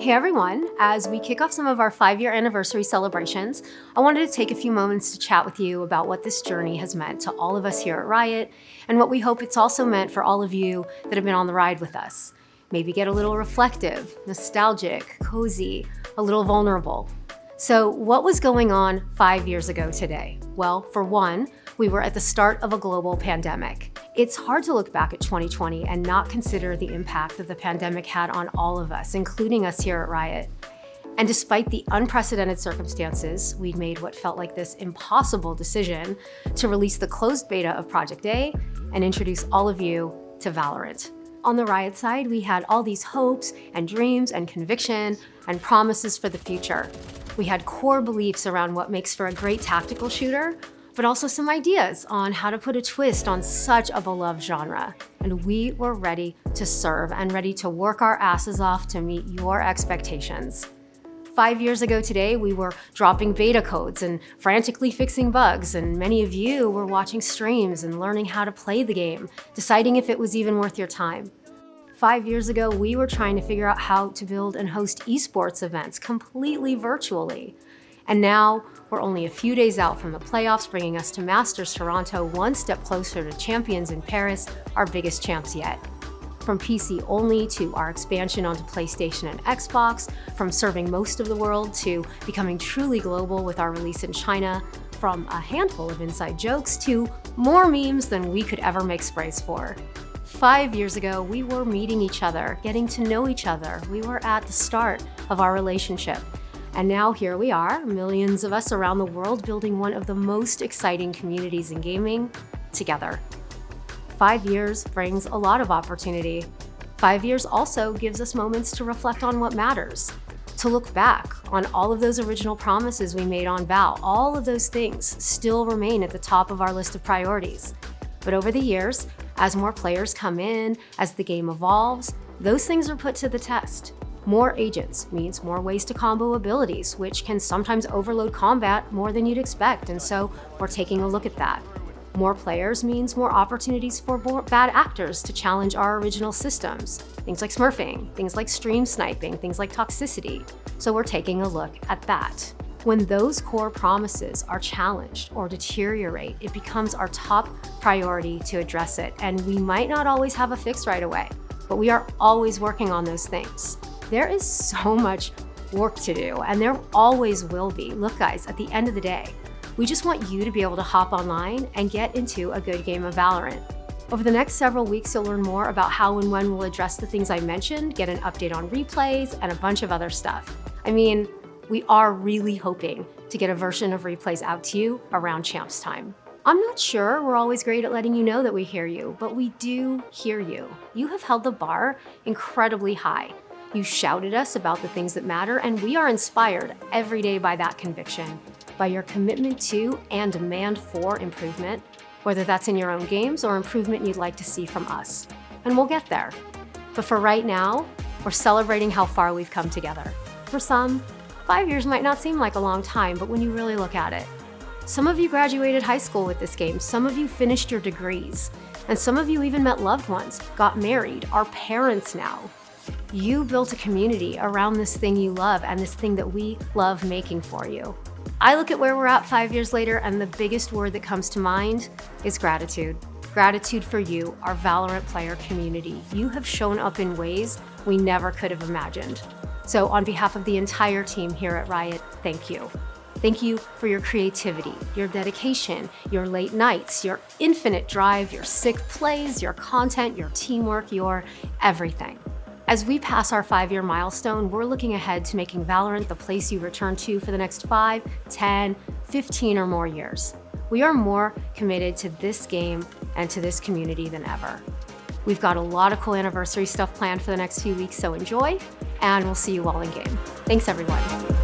Hey everyone, as we kick off some of our five year anniversary celebrations, I wanted to take a few moments to chat with you about what this journey has meant to all of us here at Riot and what we hope it's also meant for all of you that have been on the ride with us. Maybe get a little reflective, nostalgic, cozy, a little vulnerable. So, what was going on five years ago today? Well, for one, we were at the start of a global pandemic. It's hard to look back at 2020 and not consider the impact that the pandemic had on all of us, including us here at Riot. And despite the unprecedented circumstances, we'd made what felt like this impossible decision to release the closed beta of Project A and introduce all of you to Valorant. On the Riot side, we had all these hopes and dreams and conviction and promises for the future. We had core beliefs around what makes for a great tactical shooter, but also some ideas on how to put a twist on such a beloved genre. And we were ready to serve and ready to work our asses off to meet your expectations. Five years ago today, we were dropping beta codes and frantically fixing bugs, and many of you were watching streams and learning how to play the game, deciding if it was even worth your time. Five years ago, we were trying to figure out how to build and host esports events completely virtually. And now we're only a few days out from the playoffs, bringing us to Masters Toronto, one step closer to champions in Paris, our biggest champs yet. From PC only to our expansion onto PlayStation and Xbox, from serving most of the world to becoming truly global with our release in China, from a handful of inside jokes to more memes than we could ever make sprays for. Five years ago, we were meeting each other, getting to know each other. We were at the start of our relationship. And now here we are, millions of us around the world building one of the most exciting communities in gaming together. Five years brings a lot of opportunity. Five years also gives us moments to reflect on what matters, to look back on all of those original promises we made on Val. All of those things still remain at the top of our list of priorities. But over the years, as more players come in, as the game evolves, those things are put to the test. More agents means more ways to combo abilities, which can sometimes overload combat more than you'd expect, and so we're taking a look at that. More players means more opportunities for bad actors to challenge our original systems. Things like smurfing, things like stream sniping, things like toxicity. So we're taking a look at that. When those core promises are challenged or deteriorate, it becomes our top priority to address it. And we might not always have a fix right away, but we are always working on those things. There is so much work to do, and there always will be. Look, guys, at the end of the day, we just want you to be able to hop online and get into a good game of Valorant. Over the next several weeks, you'll learn more about how and when we'll address the things I mentioned, get an update on replays, and a bunch of other stuff. I mean, we are really hoping to get a version of replays out to you around champs time. I'm not sure we're always great at letting you know that we hear you, but we do hear you. You have held the bar incredibly high. You shouted us about the things that matter, and we are inspired every day by that conviction, by your commitment to and demand for improvement, whether that's in your own games or improvement you'd like to see from us. And we'll get there. But for right now, we're celebrating how far we've come together. For some, Five years might not seem like a long time, but when you really look at it, some of you graduated high school with this game, some of you finished your degrees, and some of you even met loved ones, got married, are parents now. You built a community around this thing you love and this thing that we love making for you. I look at where we're at five years later, and the biggest word that comes to mind is gratitude. Gratitude for you, our Valorant player community. You have shown up in ways we never could have imagined. So, on behalf of the entire team here at Riot, thank you. Thank you for your creativity, your dedication, your late nights, your infinite drive, your sick plays, your content, your teamwork, your everything. As we pass our five year milestone, we're looking ahead to making Valorant the place you return to for the next 5, 10, 15 or more years. We are more committed to this game and to this community than ever. We've got a lot of cool anniversary stuff planned for the next few weeks, so enjoy and we'll see you all in game. Thanks, everyone.